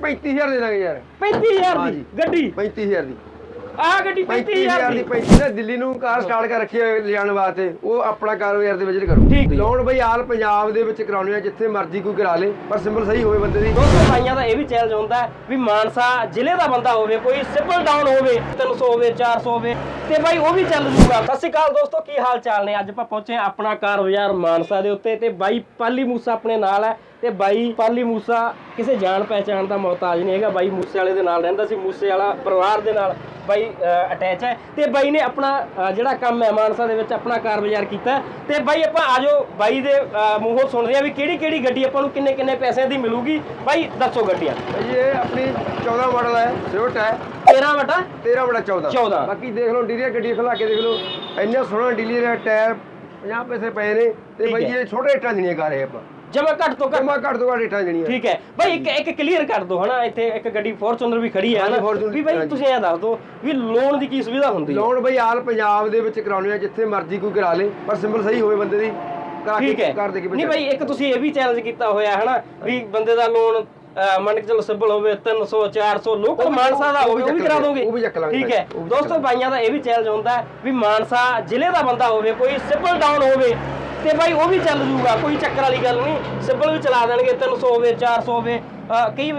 35000 ਦੇ ਦਾਂਗੇ ਯਾਰ। 35000 ਹਾਂ ਦੀ ਜੀ। ਗੱਡੀ? 35000 ਦੀ। ਆਹ ਗੱਡੀ 35000 35000 ਦੀ। ਦੀ 35 ਨਾ ਦਿੱਲੀ ਨੂੰ ਕਾਰ ਸਟਾਰਟ ਕਰ ਰੱਖੀ ਹੋਏ ਲਿਜਾਣ ਵਾਸਤੇ ਉਹ ਆਪਣਾ ਕਾਰੋਬਾਰ ਦੇ ਵਿੱਚ ਕਰੋ। ਠੀਕ। ਲੋਨ ਬਈ ਆਲ ਪੰਜਾਬ ਦੇ ਵਿੱਚ ਕਰਾਉਣੇ ਆ ਜਿੱਥੇ ਮਰਜ਼ੀ ਕੋਈ ਕਰਾ ਲੇ ਪਰ ਸਿੰਬਲ ਸਹੀ ਹੋਵੇ ਬੰਦੇ ਦੀ। ਦੋਸਤੋ ਭਾਈਆਂ ਦਾ ਇਹ ਵੀ ਚੈਲੰਜ ਹੁੰਦਾ ਵੀ ਮਾਨਸਾ ਜ਼ਿਲ੍ਹੇ ਦਾ ਬੰਦਾ ਹੋਵੇ ਕੋਈ ਸਿੰਪਲ ਡਾਊਨ ਹੋਵੇ 300 ਹੋਵੇ 400 ਹੋਵੇ ਤੇ ਭਾਈ ਉਹ ਵੀ ਚੱਲ ਜੂਗਾ ਸਤਿ ਸ਼੍ਰੀ ਅਕਾਲ ਦੋਸਤੋ ਕੀ ਹਾਲ ਚਾਲ ਨੇ? ਅੱਜ ਆਪਾਂ ਪਹੁੰਚੇ ਆਪਣਾ ਕਾਰ ਬਾਜ਼ਾਰ ਮਾਨਸਾ ਦੇ ਉੱਤੇ ਤੇ ਬਾਈ ਪਾਲੀ ਮੂਸਾ ਆਪਣੇ ਨਾਲ ਹੈ। ਤੇ ਬਾਈ ਪਾਲੀ ਮੂਸਾ ਕਿਸੇ ਜਾਣ ਪਹਿਚਾਣ ਦਾ ਮੁਹਤਾਜ ਨਹੀਂ ਹੈਗਾ। ਬਾਈ ਮੂਸੇ ਵਾਲੇ ਦੇ ਨਾਲ ਰਹਿੰਦਾ ਸੀ ਮੂਸੇ ਵਾਲਾ ਪਰਿਵਾਰ ਦੇ ਨਾਲ ਬਾਈ ਅਟੈਚ ਹੈ। ਤੇ ਬਾਈ ਨੇ ਆਪਣਾ ਜਿਹੜਾ ਕੰਮ ਹੈ ਮਾਨਸਾ ਦੇ ਵਿੱਚ ਆਪਣਾ ਕਾਰ ਬਾਜ਼ਾਰ ਕੀਤਾ। ਤੇ ਬਾਈ ਆਪਾਂ ਆਜੋ ਬਾਈ ਦੇ ਮੂੰਹੋਂ ਸੁਣਦੇ ਆ ਵੀ ਕਿਹੜੀ ਕਿਹੜੀ ਗੱਡੀ ਆਪਾਂ ਨੂੰ ਕਿੰਨੇ ਕਿੰਨੇ ਪੈਸਿਆਂ ਦੀ ਮਿਲੂਗੀ। ਬਾਈ ਦੱਸੋ ਗੱਡੀਆਂ। ਇਹ ਆਪਣੀ 14 ਮਾਡਲ ਹੈ ਸਵਿਫਟ ਹੈ। 13 ਵਟਾ 13 ਬੜਾ 14 14 ਬਾਕੀ ਦੇਖ ਲਓ ਇੰਟੀਰੀਅਰ ਗੱਡੀ ਖਲਾ ਕੇ ਦੇਖ ਲਓ। ਇੰਨਾ ਸੋਹਣਾ ਇੰਟੀਰੀਅਰ ਹੈ ਟਾਇਰ 50 ਪੈਸੇ ਪਏ ਨੇ। ਤੇ ਬਈ। ਇਹ ਛੋਟੇ ਰੇਟਾਂ ਦੇਣੀਆਂ ਕਰ ਰਹੇ ਆਪਾਂ। ਜਮਾ ਘੱਟ ਤੋਂ ਘੱਟ ਕਮਾ ਘੱਟ ਤੋਂ ਘੱਟ ਰੇਟਾਂ ਦੇਣੀਆਂ ਠੀਕ ਹੈ। ਬਾਈ ਇੱਕ ਇੱਕ ਕਲੀਅਰ ਕਰ ਦੋ ਹਨਾ ਇੱਥੇ ਇੱਕ ਗੱਡੀ ਫੋਰਚੂਨਰ ਵੀ ਖੜੀ ਹੈ ਹਨਾ। ਵੀ ਹਾਂਜੀ। ਤੁਸੀਂ ਇਹ ਦੱਸ ਦਿਓ ਵੀ ਲੋਨ ਦੀ ਕੀ ਸੁਵਿਧਾ ਹੁੰਦੀ ਹੈ? ਲੋਨ ਬਈ ਆਲ ਪੰਜਾਬ ਦੇ ਵਿੱਚ ਕਰਾਉਣੇ ਆ ਜਿੱਥੇ ਮਰਜ਼ੀ ਕੋਈ ਕਰਾ ਲੇ ਪਰ ਸਿੰਬਲ ਸਹੀ ਹੋਵੇ ਬੰਦੇ ਦੀ। ਕਰਾ ਠੀਕ ਕੇ ਹੈ। ਕਰ ਦੇ ਕੇ ਨਹੀਂ ਬਾਈ ਇੱਕ ਤੁਸੀਂ ਇਹ ਵੀ ਚੈਲੰਜ ਕੀਤਾ ਹੋਇਆ ਹਨਾ ਵੀ ਬੰਦੇ ਦਾ ਲੋਨ ਮੰਨ ਕੇ ਚਲੋ ਸਿੰਪਲ ਹੋਵੇ 300 400 ਲੋਕਲ ਮਾਨਸਾ ਦਾ ਹੋਵੇ ਉਹ ਵੀ ਕਰਾ ਦੋਗੇ। ਉਹ ਵੀ ਚੱਕ ਲਾਂਗੇ ਠੀਕ ਹੈ। ਦੋਸਤੋ ਬਾਈਆਂ ਦਾ ਇਹ ਵੀ ਚੈਲੰਜ ਹੁੰਦਾ ਵੀ ਮਾਨਸਾ ਜ਼ਿਲ੍ਹੇ ਦਾ ਬੰਦਾ ਹੋਵੇ ਕੋਈ ਸਿੰਪਲ ਡਾਊਨ ਹੋਵੇ ਤੇ ਬਾਈ ਉਹ ਵੀ ਚੱਲ ਜੂਗਾ, ਕੋਈ ਚੱਕਰ ਵਾਲੀ ਗੱਲ ਨਹੀਂ। ਸਿੰਪਲ ਵੀ ਚਲਾ ਦੇਣਗੇ 300 ਵੇ 400 ਹੋਵੇ ਅਹ ਕਈ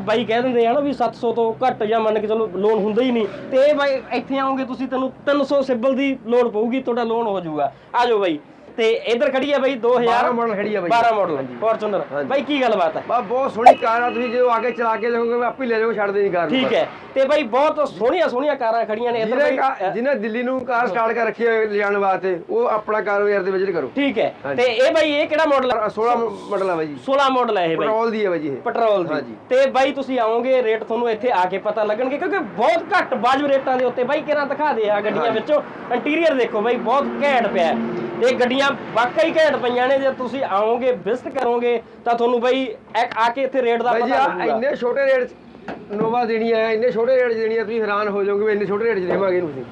ਬਾਈ ਕਹਿ ਦਿੰਦੇ ਆ ਨਾ ਵੀ 700 ਤੋਂ ਘੱਟ ਜਾਂ ਮੰਨ ਕੇ ਚਲੋ ਲੋਨ ਹੁੰਦਾ ਹੀ ਨਹੀਂ। ਤੇ ਬਾਈ ਇੱਥੇ ਆਓਗੇ ਤੁਸੀਂ, ਤੈਨੂੰ 300 ਸਿੰਪਲ ਦੀ ਲੋਨ ਪਊਗੀ, ਤੁਹਾਡਾ ਲੋਨ ਹੋ ਜਾਊਗਾ ਆ ਜਾਓ ਬਾਈ। ਤੇ ਇਧਰ ਖੜੀ ਹੈ ਬਾਈ 2000 12 ਮਾਡਲ ਖੜੀ ਆ ਬਾਈ। 12 ਮਾਡਲ। ਫੋਰਚੂਨਰ। ਬਾਈ ਕੀ ਗੱਲਬਾਤ ਹੈ ਬਾ ਬਹੁਤ ਸੋਹਣੀ ਕਾਰ ਆ ਤੁਸੀਂ ਜਦੋਂ ਆ ਕੇ ਚਲਾ ਕੇ ਦੇਖੋਗੇ ਆਪੇ ਲੈ ਜਾਓਗੇ ਛੱਡਦੇ ਨਹੀਂ ਕਾਰ ਠੀਕ ਹੈ। ਤੇ ਬਾਈ ਬਹੁਤ ਸੋਹਣੀਆਂ ਸੋਹਣੀਆਂ ਕਾਰਾਂ ਖੜੀਆਂ ਨੇ ਇੱਧਰ ਬਾਈ। ਜਿਹਨੇ ਦਿੱਲੀ ਨੂੰ ਕਾਰ ਸਟਾਰਟ ਕਰ ਰੱਖੀ ਹੋਏ ਲਿਜਾਣ ਵਾਸਤੇ ਉਹ ਆਪਣਾ ਕਾਰੋਬਾਰ ਦੇ ਵਿੱਚ ਕਰੋ। ਠੀਕ ਹੈ। ਤੇ ਇਹ ਬਾਈ ਇਹ ਕਿਹੜਾ ਮਾਡਲ ਹੈ 16 ਮਾਡਲ ਆ ਬਾਈ ਜੀ। 16 ਮਾਡਲ ਹੈ ਇਹ ਬਾਈ। ਪੈਟਰੋਲ ਦੀ ਹੈ ਬਾਈ ਇਹ। ਪੈਟਰੋਲ ਦੀ। ਤੇ ਬਾਈ ਤੁਸੀਂ ਆਓਗੇ ਰੇਟ ਤੁਹਾਨੂੰ ਇੱਥੇ ਆ ਕੇ ਪਤਾ ਲੱਗਣਗੇ ਕਿਉਂਕਿ ਬਹੁਤ ਘੱਟ ਵਾਜਬ ਰੇਟਾਂ ਦੇ ਉੱਤੇ। ਬਾਈ ਕਿਹਨਾਂ ਦਿਖਾ ਦੇ ਆ ਗੱਡੀਆਂ। ਵਿੱਚੋਂ। ਇੰਟੀਰੀਅਰ ਦੇਖੋ ਬਾਈ ਬਹੁਤ ਘੈਂਟ ਪਿਆ। ਹੈ। ਤੇ ਗੱਡੀਆਂ ਵਾਕਈ ਘੈਂਟ ਪਈਆਂ ਨੇ ਜੇ ਤੁਸੀਂ ਆਓਗੇ ਵਿਜ਼ਿਟ ਕਰੋਗੇ ਤਾਂ ਤੁਹਾਨੂੰ ਬਾਈ ਆ ਕੇ ਇੱਥੇ ਰੇਟ ਦਾ ਪਤਾ ਲੱਗੂਗਾ। ਇੰਨੇ ਛੋਟੇ ਰੇਟ 'ਚ ਨੋਵਾ ਦੇਣੀ ਹੈ ਇੰਨੇ ਛੋਟੇ ਰੇਟ 'ਚ ਦੇਣੀ ਹੈ ਤੁਸੀਂ ਹੈਰਾਨ ਹੋ ਜਾਓਗੇ ਵੀ ਇੰਨੇ ਛੋਟੇ ਰੇਟ 'ਚ ਦੇਵਾਂਗੇ ਇਹਨੂੰ ਅਸੀਂ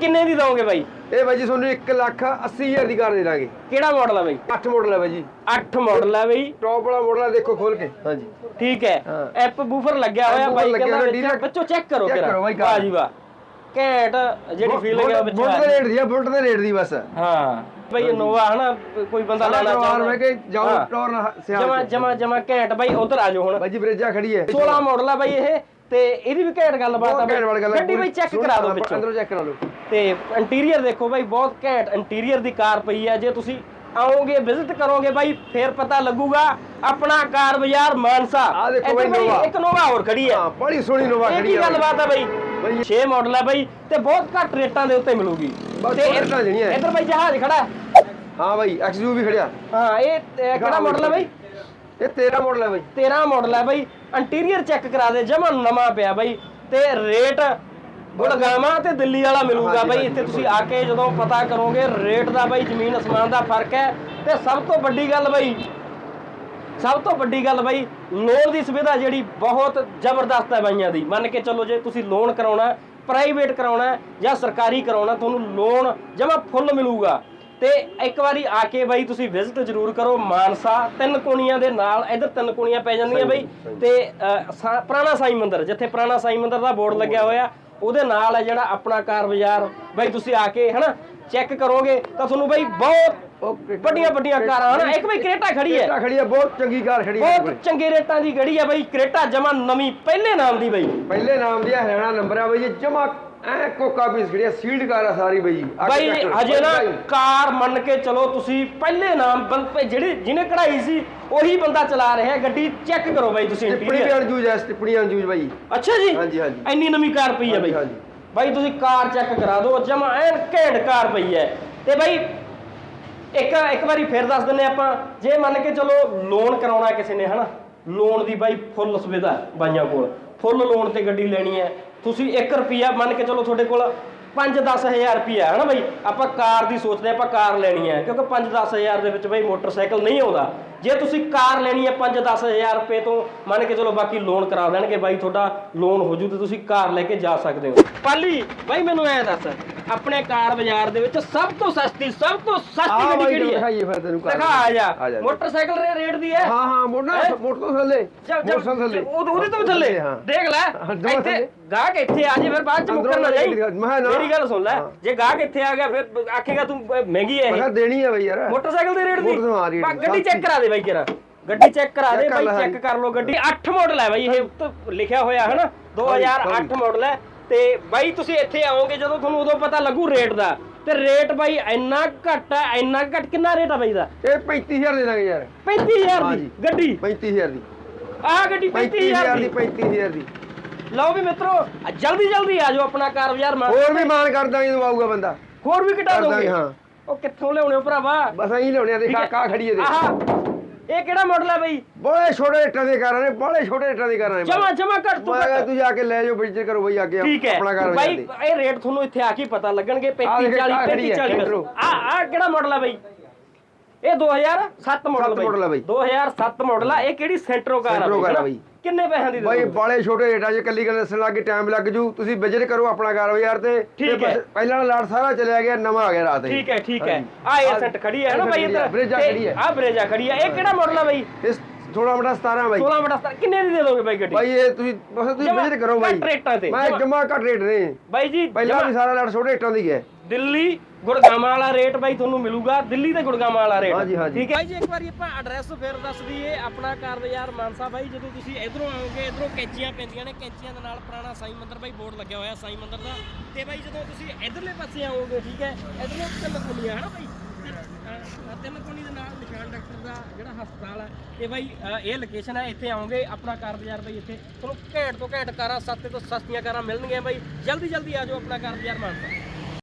ਕਿੰਨੇ ਦੀ ਦੋਗੇ ਬਾਈ? ਇਹ ਬਾਈ ਜੀ ਤੁਹਾਨੂੰ 1 ਲੱਖ 80 ਹਜ਼ਾਰ ਦੀ ਕਾਰ ਦੇ ਦਾਂਗੇ। ਕਿਹੜਾ ਮਾਡਲ ਹੈ ਬਾਈ? 8 ਮਾਡਲ ਹੈ ਬਾਈ ਜੀ। 8 ਮਾਡਲ ਹੈ ਬਾਈ। ਟੌਪ ਵਾਲਾ ਮਾਡਲ ਹੈ ਦੇਖੋ ਖੋਲ ਕੇ। ਹਾਂਜੀ ਠੀਕ ਹੈ। ਐਪ ਬੂਫਰ ਲੱਗਿਆ ਹੋਇਆ ਬਾਈ ਕਹਿੰਦਾ ਵਿੱਚ ਚੈੱਕ ਕਰੋ ਕਾਰ। ਵਾਹ ਜੀ ਵਾਹ। ਘੈਂਟ ਜਿਹੜੀ ਫੀਲਿੰਗ ਹੈ ਉਹ ਵਿੱਚ ਬੁਲਟ ਆ ਦੇ ਰਹੀ। ਰੇਟ ਦੀ ਆ ਬੁਲਟ ਦੇ ਰੇਟ ਦੀ ਬਸ। ਹਾਂ ਬਈ ਇਹ ਨੋਵਾ ਹਨਾ ਕੋਈ ਬੰਦਾ ਸਾਡਾ ਲੈਣਾ ਪਰਿਵਾਰ ਮੈਂ ਕਿ ਜਾਓ ਹਾਂ। ਟੌਰ ਸਿਆਲ ਜਮਾ ਚ। ਜਮਾ ਜਮਾ ਘੈਂਟ ਬਾਈ ਉਧਰ ਆ ਜਾਓ ਹੁਣ। ਬਾਈ ਜੀ ਬਰੇਜਾ ਖੜੀ ਹੈ 16 ਮਾਡਲ ਆ ਬਾਈ ਇਹ ਤੇ ਇਹਦੀ ਵੀ ਘੈਂਟ ਗੱਲਬਾਤ ਆ ਬਹੁਤ ਘੈਂਟ ਵਾਲੀ ਗੱਲ ਹੈ ਗੱਡੀ ਬਾਈ ਚੈੱਕ ਕਰਾ ਦਿਓ ਵਿੱਚੋਂ ਅੰਦਰੋਂ ਚੈੱਕ ਕਰਾ ਲਓ ਤੇ ਇੰਟੀਰੀਅਰ ਦੇਖੋ ਬਾਈ ਬਹੁਤ ਘੈਂਟ ਇੰਟੀਰੀਅਰ ਦੀ ਕਾਰ ਪਈ ਹੈ ਜੇ ਤੁਸੀਂ ਆਓਗੇ ਵਿਜ਼ਿਟ ਕਰੋਗੇ ਬਾਈ ਫੇਰ ਪਤਾ ਲੱਗੂਗਾ ਆਪਣਾ ਕਾਰ ਬਾਜ਼ਾਰ ਮਾਨਸਾ। ਆਹ ਦੇਖੋ ਇੱਧਰ ਬਾਈ ਨੋਵਾ। ਇੱਕ ਨੋਵਾ ਹੋਰ ਖੜੀ ਹੈ ਹਾਂ ਬੜੀ ਸੋਹਣੀ ਨੋਵਾ ਇਹ ਖੜੀ ਕੀ ਹੈ ਗੱਲਬਾਤ ਆ ਬਾਈ? ਬਾਈ 6 ਮਾਡਲ ਹੈ ਬਾਈ ਤੇ ਬਹੁਤ ਘੱਟ ਰੇਟਾਂ ਦੇ ਉੱਤੇ ਮਿਲੂਗੀ। ਬਸ ਤੇ ਥੋੜ੍ਹੇ ਰੇਟਾਂ ਦੇਣੀਆਂ। ਇੱਧਰ ਬਾਈ ਜਹਾਜ਼ ਖੜਾ ਹੈ। ਹਾਂ ਬਾਈ ਐਕਸਯੂ ਵੀ ਖੜਿਆ। ਹਾਂ ਇਹ ਇਹ ਕਿਹੜਾ ਮਾਡਲ ਹੈ ਬਾਈ? ਇਹ 13 ਮਾਡਲ ਹੈ ਬਾਈ। 13 ਮਾਡਲ ਹੈ ਬਾਈ। ਇੰਟੀਰੀਅਰ ਚੈੱਕ ਕਰਾ ਦੇ ਜਮਾ ਨਵਾਂ ਪਿਆ ਬਾਈ। ਤੇ ਰੇਟ ਗੁੜਗਾਵਾਂ ਤੇ ਦਿੱਲੀ ਵਾਲਾ ਮਿਲੂਗਾ ਹਾਂਜੀ, ਬਾਈ। ਇੱਥੇ ਤੁਸੀਂ ਆ ਕੇ ਜਦੋਂ ਪਤਾ ਕਰੋਗੇ ਰੇਟ ਦਾ ਬਾਈ ਜ਼ਮੀਨ ਅਸਮਾਨ ਦਾ ਫ਼ਰਕ ਹੈ। ਤੇ ਸਭ ਤੋਂ ਵੱਡੀ ਗੱਲ ਬਾਈ ਸਭ ਤੋਂ ਵੱਡੀ ਗੱਲ ਬਾਈ ਲੋਨ ਦੀ ਸੁਵਿਧਾ ਜਿਹੜੀ ਬਹੁਤ ਜ਼ਬਰਦਸਤ ਹੈ ਬਾਈਆਂ ਦੀ। ਮੰਨ ਕੇ ਚੱਲੋ ਜੇ ਤੁਸੀਂ ਲੋਨ ਕਰਾਉਣਾ ਪ੍ਰਾਈਵੇਟ ਕਰਾਉਣਾ ਜਾਂ ਸਰਕਾਰੀ ਕਰਾਉਣਾ ਤੁਹਾਨੂੰ ਲੋਨ ਜਮਾ ਫੁੱਲ ਮਿਲੂਗਾ। ਤੇ ਇੱਕ ਵਾਰੀ ਆ ਕੇ ਬਾਈ ਤੁਸੀਂ ਵਿਜ਼ਿਟ ਜ਼ਰੂਰ ਕਰੋ ਮਾਨਸਾ ਤਿੰਨ ਕੋਣੀਆਂ ਦੇ ਨਾਲ ਇਧਰ ਤਿੰਨ ਕੋਣੀਆਂ ਪੈ ਜਾਂਦੀਆਂ ਬਾਈ। ਤੇ ਪੁਰਾਣਾ ਸਾਈ ਮੰਦਿਰ ਜਿੱਥੇ ਪੁਰਾਣਾ ਸਾਈ ਮੰਦਿਰ ਦਾ ਬੋਰਡ ਲੱਗਿਆ ਹੋਇਆ ਉਹਦੇ ਨਾਲ ਹੈ ਜਿਹੜਾ ਆਪਣਾ ਕਾਰ ਬਾਜ਼ਾਰ ਬਾਈ ਤੁਸੀਂ ਆ ਕੇ ਹਨਾ ਚੈੱਕ ਕਰੋਗੇ ਤਾਂ ਤੁਹਾਨੂੰ ਬਾਈ ਬਹੁਤ ਵੱਡੀਆਂ ਵੱਡੀਆਂ ਕਾਰਾਂ ਹਨਾ। ਇੱਕ ਬਾਈ ਕਰੇਟਾ ਖੜੀ ਹੈ। ਕਰੇਟਾ ਖੜੀ ਹੈ ਬਹੁਤ ਚੰਗੀ ਕਾਰ ਖੜੀ ਹੈ ਬਹੁਤ ਚੰਗੇ ਰੇਟਾਂ ਦੀ ਗੜੀ ਆ ਬਾਈ ਕਰੇਟਾ ਜਮਾ ਨਵੀਂ ਪਹਿਲੇ ਨਾਮ ਦੀ ਬਾਈ। ਪਹਿਲੇ ਨਾਮ ਦੀ ਹੈ ਹਰਿਆਣਾ ਨੰਬਰ ਆ ਬਾਈ ਜਮਾ ਐ ਕੋਕਾ ਪੀਸ ਹੈ ਸੀਲਡ ਕਾਰ ਆ ਸਾਰੀ ਬਾਈ। ਬਾਈ। ਹਜੇ ਨਾ ਕਾਰ ਮੰਨ ਕੇ ਚਲੋ ਤੁਸੀਂ ਪਹਿਲੇ ਨਾਮ ਬੰਦੇ ਜਿਹੜੇ ਜਿਹਨੇ ਕਢਾਈ ਸੀ ਉਹੀ ਬੰਦਾ ਚਲਾ ਰਿਹਾ ਹੈ ਗੱਡੀ ਚੈੱਕ ਕਰੋ ਬਾਈ ਤੁਸੀਂ ਟਿੱਪਣੀ ਵੀ ਅਣਜੂਜ ਹੈ ਟਿੱਪਣੀ ਅਣਜੂਜ ਬਾਈ। ਅੱਛਾ ਜੀ? ਹਾਂਜੀ, ਹਾਂਜੀ। ਇੰਨੀ ਨਵੀਂ ਕਾਰ ਪਈ ਹੈ ਬਾਈ। ਹਾਂਜੀ, ਬਾਈ ਤੁਸੀਂ ਕਾਰ ਚੈੱਕ ਕਰਾ ਦਿਓ ਜਮਾ ਐਨ ਘੈਂਟ ਕਾਰ ਪਈ ਹੈ। ਤੇ ਬਾਈ ਇੱਕ ਇੱਕ ਵਾਰੀ ਫਿਰ ਦੱਸ ਦਿੰਨੇ ਆਪਾਂ ਜੇ ਮੰਨ ਕੇ ਚਲੋ ਲੋਨ ਕਰਾਉਣਾ ਕਿਸੇ ਨੇ ਹਨਾ? ਲੋਨ ਦੀ ਬਾਈ ਫੁੱਲ ਸੁਵਿਧਾ ਬਾਈਆਂ ਕੋਲ। ਫੁੱਲ ਲੋਨ ਤੇ ਗੱਡੀ ਲੈਣੀ ਹੈ। ਤੁਸੀਂ 1 ਰੁਪਿਆ ਮੰਨ ਕੇ ਚਲੋ ਤੁਹਾਡੇ ਕੋਲ 5-10000 ਰੁਪਿਆ ਹੈ ਨਾ ਬਾਈ? ਆਪਾਂ ਕਾਰ ਦੀ ਸੋਚਦੇ ਆਪਾਂ ਕਾਰ ਲੈਣੀ ਹੈ, ਕਿਉਂਕਿ 5-10000 ਦੇ ਵਿੱਚ ਬਾਈ ਮੋਟਰਸਾਈਕਲ ਨਹੀਂ ਆਉਂਦਾ। ਜੇ ਤੁਸੀਂ ਕਾਰ ਲੈਣੀ ਹੈ 5-10000 ਰੁਪਏ ਤੋਂ ਮੰਨ ਕੇ ਚਲੋ ਬਾਕੀ ਲੋਨ ਕਰਾ ਦੇਣਗੇ ਬਾਈ ਤੁਹਾਡਾ ਲੋਨ ਹੋ ਜੂ ਤੇ ਤੁਸੀਂ ਕਾਰ ਲੈ ਕੇ ਜਾ ਸਕਦੇ ਹੋ। ਪਾਲੀ ਬਾਈ ਮੈਨੂੰ ਐ ਦੱਸ ਆਪਣੇ ਕਾਰ ਬਾਜ਼ਾਰ ਦੇ ਵਿੱਚ ਸਭ ਤੋਂ ਸਸਤੀ ਸਭ ਤੋਂ ਸਸਤੀ ਗੱਡੀ ਕਿਹੜੀ ਹੈ? ਦਿਖਾਈਏ ਫਿਰ ਤੈਨੂੰ ਕਾਰ। ਦਿਖਾ ਆ ਜਾ। ਮੋਟਰਸਾਈਕਲ ਦੇ ਰੇਟ ਦੀ ਹੈ। ਹਾਂ ਹਾਂ ਮੋਟਰ? ਮੋਟਰ ਤੋਂ ਥੱਲੇ। ਚੱਲ ਚੱਲ ਮੋਟਰ ਥੱਲੇ। ਉਹ- ਉਹਦੇ ਤੋਂ ਥੱਲੇ। ਦੇਖ ਲੈ ਇੱਥੇ। ਗਾਹਕ ਇੱਥੇ ਆ ਜੇ ਫਿਰ ਬਾਅਦ ਚ ਮੁੱਕਰ ਨਾ ਜਾਈ। ਮੇਰੀ ਗੱਲ ਸੁਣ ਲੈ। ਜੇ ਗਾਹਕ ਇੱਥੇ ਆ ਗਿਆ ਫਿਰ ਆਖੇਗਾ ਤੂੰ ਮਹਿੰਗੀ ਹੈ ਇਹ। ਦੇਣੀ ਹੈ ਬਈ ਯਾਰ। ਮੋਟਰਸਾਈਕਲ ਦੇ ਰੇਟ ਦੀ। ਗੱਡੀ। ਚੈੱਕ ਕਰਾ ਦੇ। ਬਾਈ ਕਿਰਾ ਗੱਡੀ ਚੈੱਕ ਕਰਾ ਦੇ ਬਾਈ ਚੈੱਕ। ਕਰ ਲਓ ਗੱਡੀ। 8 ਮਾਡਲ ਹੈ ਬਾਈ ਇਹ ਲਿਖਿਆ ਹੋਇਆ ਹੈ ਨਾ 2008 ਮਾਡਲ ਹੈ। ਤੇ ਬਾਈ ਤੁਸੀਂ ਇੱਥੇ ਆਓਗੇ ਜਦੋਂ ਤੁਹਾਨੂੰ ਉਦੋਂ ਪਤਾ ਲੱਗੂ ਰੇਟ ਦਾ। ਤੇ ਰੇਟ ਬਾਈ ਇੰਨਾ ਘੱਟ ਹੈ ਇੰਨਾ ਘੱਟ ਕਿੰਨਾ ਰੇਟ ਆ ਬਾਈ ਦਾ? ਇਹ 35000 ਦੇ ਦਾਂਗੇ ਯਾਰ। 35000 ਹਾਂ ਦੀ। ਗੱਡੀ? 35000 ਦੀ। ਆਹ ਗੱਡੀ 35000 35000 ਦੀ। ਦੀ 35000 ਦੀ। ਲਓ ਵੀ ਮਿੱਤਰੋ ਜਲਦੀ ਜਲਦੀ ਆ ਜਾਓ ਆਪਣਾ ਕਾਰ ਬਾਜ਼ਾਰ ਮਾਰ ਹੋਰ ਵੀ ਮਾਨ ਕਰ ਦਾਂਗੇ ਤੂੰ ਆਊਗਾ ਬੰਦਾ। ਹੋਰ ਵੀ ਘਟਾ ਦਾਂਗੇ, ਹਾਂ। ਉਹ ਕਿੱਥੋਂ ਲਿਆਉਣੇ ਹੋ ਭਰਾਵਾ? ਬਸ ਐਂ ਲਿਆਉਣੇ ਆ ਦੇਖ ਠੀਕ ਹੈ। ਕਾ ਖੜੀ ਹੈ ਦੇਖ। ਆਹਾ। ਇਹ ਕਿਹੜਾ ਮਾਡਲ ਹੈ ਬਾਈ? ਬੜੇ ਛੋਟੇ ਰੇਟਾਂ ਦੇ ਕਾਰਾਂ ਨੇ ਬੜੇ ਛੋਟੇ ਰੇਟਾਂ ਦੇ ਕਾਰਾਂ ਨੇ ਜਮਾ ਜਮਾ ਘੱਟ ਤੋਂ ਮੈਂ ਕਿਹਾ ਘੱਟ। ਤੂੰ ਜਾ ਕੇ ਲੈ ਜਾਓ ਵਿਜ਼ਿਟ ਕਰੋ ਬਈ ਅੱਗੇ ਠੀਕ ਹੈ। ਆਪਣਾ ਕਾਰ ਬਾਈ ਇਹ ਰੇਟ ਤੁਹਾਨੂੰ ਇੱਥੇ ਆ ਕੇ ਹੀ ਪਤਾ ਲੱਗਣਗੇ 35 ਆਹ ਦੇਖ, 40 ਆਹ 35 ਖੜੀ ਹੈ, 40 Sentro। ਆ ਆ ਕਿਹੜਾ ਮਾਡਲ ਹੈ ਬਾਈ? ਇਹ 2007 ਮਾਡਲ ਹੈ ਬਾਈ। 2007 ਮਾਡਲ ਆ। ਇਹ ਕਿਹੜੀ ਸੈਂਟਰੋ ਕਾਰ ਹਨਾ? ਬਾਈ। ਕਿੰਨੇ ਪੈਸਿਆਂ ਦੀ ਦੇ ਬਾਈ ਦੋਗੇ? ਬੜੇ ਛੋਟੇ ਰੇਟਾਂ 'ਚ ਕੱਲੀ ਗੱਲ ਦੱਸਣ ਲੱਗੇ ਟਾਈਮ ਲੱਗ ਜੂ। ਤੁਸੀਂ ਵਿਜ਼ਿਟ ਕਰੋ ਆਪਣਾ ਕਾਰ ਯਾਰ ਤੇ। ਠੀਕ ਤੇ ਬਸ। ਪਹਿਲਾਂ ਵਾਲਾ ਲਾਟ ਸਾਰਾ ਚਲਿਆ ਗਿਆ ਨਵਾਂ ਆ ਗਿਆ ਰਾਤ ਹੀ। ਠੀਕ ਹੈ ਠੀਕ ਹੈ। ਆ ਇਹ ਸੈਂਟ ਖੜੀ ਹੈ ਨਾ ਬਾਈ ਇੱਧਰ? ਬਰੇਜਾ ਖੜੀ ਹੈ ਆ ਬਰੇਜਾ ਖੜੀ ਹੈ। ਇਹ ਕਿਹੜਾ ਮਾਡਲ ਹੈ ਬਾਈ? ਇਸ ਥੋੜਾ ਮੋਟਾ 17 ਬਾਈ। 16 ਬਟਾ 17 ਕਿੰਨੇ ਦੀ ਦੇ ਦੋਗੇ ਬਾਈ ਗੱਡੀ? ਬਾਈ ਇਹ ਤੁਸੀਂ ਬਸ ਤੁਸੀਂ ਜਮਾਂ ਵਿਜ਼ਿਟ ਕਰੋ ਬਾਈ। ਘੱਟ ਰੇਟਾਂ ਤੇ, ਮੈਂ ਜਮਾਂ। ਜਮਾ ਘੱਟ ਰੇਟ ਨੇ। ਬਾਈ ਜੀ ਪਹਿਲਾਂ ਜਮਾਂ- ਵੀ ਸਾਰਾ ਲਾਟ ਛੋਟੇ ਰੇਟਾਂ ਦੀ ਹੈ। ਦਿੱਲੀ ਗੁੜਗਾਵਾਂ ਵਾਲਾ ਰੇਟ ਬਾਈ ਤੁਹਾਨੂੰ ਮਿਲੂਗਾ ਦਿੱਲੀ ਤੇ ਗੁੜਗਾਵਾਂ ਵਾਲਾ ਰੇਟ। ਹਾਂਜੀ, ਹਾਂਜੀ। ਠੀਕ ਹੈ? ਬਾਈ ਜੀ ਇੱਕ ਵਾਰੀ ਆਪਾਂ ਐਡਰੈਸ ਫੇਰ ਦੱਸ ਦਈਏ ਆਪਣਾ ਕਾਰ ਬਾਜ਼ਾਰ ਮਾਨਸਾ ਬਾਈ ਜਦੋਂ ਤੁਸੀਂ ਇਧਰੋਂ ਆਓਗੇ ਇਧਰੋਂ ਕੈਂਚੀਆਂ ਪੈਂਦੀਆਂ ਨੇ ਕੈਂਚੀਆਂ ਦੇ ਨਾਲ ਪੁਰਾਣਾ ਸਾਈ ਮੰਦਰ ਬਾਈ ਬੋਰਡ ਲੱਗਿਆ ਹੋਇਆ ਸਾਈ ਮੰਦਰ ਦਾ। ਤੇ ਬਾਈ ਜਦੋਂ ਤੁਸੀਂ ਇਧਰਲੇ ਪਾਸੇ ਆਓਗੇ ਠੀਕ ਹੈ ਇਧਰੋਂ ਤਿੰਨ ਕੁਲੀਆਂ ਹੈ ਨਾ ਬਾਈ ਕੁਲੀ ਦੇ ਨਾਲ ਨਿਸ਼ਾਨ ਡਾਕਟਰ ਦਾ ਜਿਹੜਾ ਹਸਪਤਾਲ ਹੈ ਤੇ ਬਾਈ ਇਹ ਲੋਕੇਸ਼ਨ ਹੈ ਇੱਥੇ ਆਓਗੇ ਆਪਣਾ ਕਾਰ ਬਾਜ਼ਾਰ ਬਾਈ ਇੱਥੇ। ਤੁਹਾਨੂੰ ਘੈਂਟ ਤੋਂ ਘੈਂਟ ਕਾਰਾਂ ਸਸਤੇ ਤੋਂ ਸਸਤੀਆਂ ਕਾਰਾਂ ਮਿਲਣਗੀਆਂ ਬਾਈ। ਜਲਦੀ ਜਲਦੀ ਆ ਜਾਓ ਆਪਣਾ ਕਾਰ ਬਾਜ਼ਾਰ ਮਾਨਸਾ।